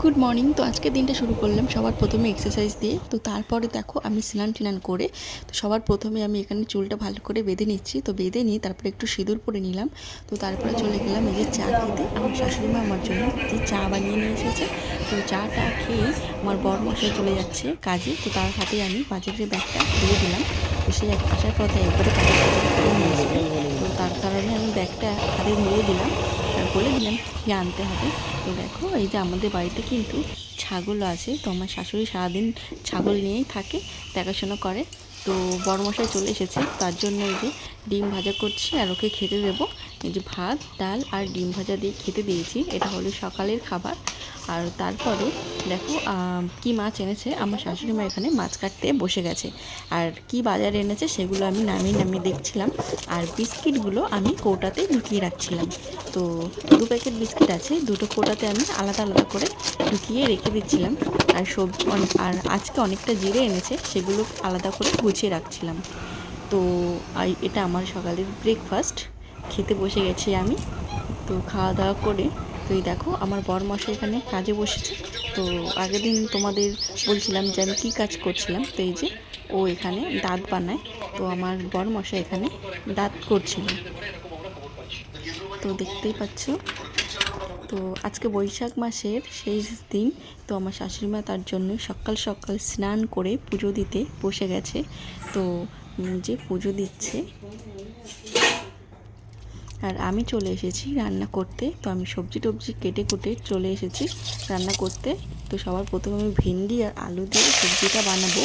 Good morning তো আজকে দিনটা শুরু করলাম সবার প্রথমে এক্সারসাইজ দিয়ে। তো তারপরে দেখো আমি স্নান টিনান করে, তো সবার প্রথমে আমি এখানে চুলটা ভালো করে বেঁধে নিচ্ছি। তো বেঁধে নিয়ে তারপরে একটু সিঁদুর পরে নিলাম। তো তারপরে চলে গেলাম এই যে চা খেতে। আমার শাশুড়ি মা আমার জন্য যে চা বানিয়ে নিয়ে এসেছে। তো চাটা খেয়ে আমার বর মশাই চলে যাচ্ছে কাজে। তো তার হাতে আমি বাজারের ব্যাগটা দিয়ে দিলাম। তো সে আসার পথে একবারে তো তার কারণে আমি ব্যাগটা হাতে নিয়ে দিলাম। বলে দিলাম, যে আনতে হবে। তো দেখো, এই যে আমাদের বাড়িতে কিন্তু ছাগল আছে। তো আমার শাশুড়ি সারাদিন ছাগল নিয়েই থাকে, দেখাশোনা করে। তো বড় মশাই চলে এসেছে, তার জন্য এই যে ডিম ভাজা করছি আর ওকে খেতে দেবো। এই যে ভাত, ডাল আর ডিম ভাজা দিয়ে খেতে দিয়েছি। এটা হলো সকালের খাবার। আর তারপরে দেখো কি মাছ এনেছে? আমার শাশুড়ি মা এখানে মাছ কাটতে বসে গেছে। আর কি বাজার এনেছে সেগুলো আমি নামিয়ে নামিয়ে দেখছিলাম। আর বিস্কিটগুলো আমি কৌটাতে লুকিয়ে রাখছিলাম। তো দু প্যাকেট বিস্কিট আছে, দুটো কৌটাতে আমি আলাদা আলাদা করে লুকিয়ে রেখে দিচ্ছিলাম। আর সবজি আর আজকে অনেকটা জিরে এনেছে, সেগুলো আলাদা করে গুছিয়ে রাখছিলাম। তো এটা আমার সকালের ব্রেকফাস্ট খেতে বসে গেছি আমি। তো খাওয়া দাওয়া করে, তো এই দেখো আমার বর মশাই এখানে কাজে বসেছে। তো আগের দিন তোমাদের বলছিলাম যে আমি কী কাজ করছিলাম, তো এই যে ও এখানে দাঁত বানায়, তো আমার বর মশাই এখানে দাঁত করছিল। তো দেখতেই পাচ্ছ। তো আজকে বৈশাখ মাসের শেষ দিন, তো আমার শাশুড়ি মা তার জন্য সকাল সকাল স্নান করে পুজো দিতে বসে গেছে। তো যে পুজো দিচ্ছে আর আমি চলে এসেছি রান্না করতে। তো আমি সবজি টবজি কেটে কুটে চলে এসেছি রান্না করতে। তো সবার প্রথমে আমি ভেন্ডি আর আলু দিয়ে সবজিটা বানাবো।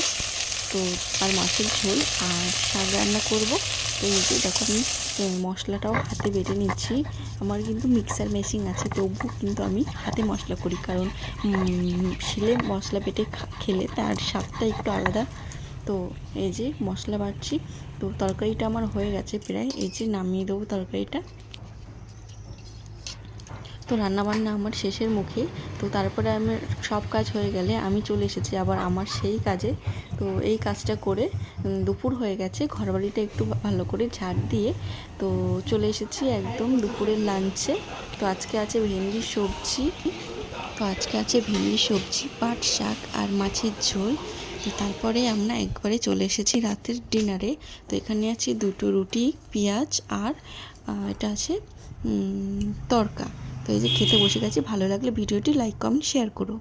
তো আর মাছের ঝোল আর শাক রান্না করব। তো যে দেখো আমি মশলাটাও হাতে বেটে নিচ্ছি। আমার কিন্তু মিক্সার মেশিন আছে তবু কিন্তু আমি হাতে মশলা করি। কারণ শিলে মশলা বেটে খেলে তার স্বাদটা একটু আলাদা। তো এই যে মশলা বাটছি। তো তরকারিটা আমার হয়ে গেছে প্রায়। এই যে নামিয়ে দেবো তরকারিটা। তো রান্নাবান্না আমার শেষের মুখে। তো তারপরে আমার সব কাজ হয়ে গেলে আমি চলে এসেছি আবার আমার সেই কাজে। তো এই কাজটা করে দুপুর হয়ে গেছে। ঘরবাড়িটা একটু ভালো করে ঝাড় দিয়ে, তো চলে এসেছি একদম দুপুরের লাঞ্চে। তো আজকে আছে ভেন্ডি সবজি। তো আজকে আছে ভেন্ডি সবজি, পাট, শাক আর মাছের ঝোল। তো তারপরে আমরা একবারে চলে এসেছি রাতের ডিনারে। তো এখানে আছে দুটো রুটি, পেঁয়াজ আর এটা আছে তরকা। তো এই যে খেতে বসে গেছি, ভালো লাগলে ভিডিওটি লাইক, কমেন্ট, শেয়ার করো।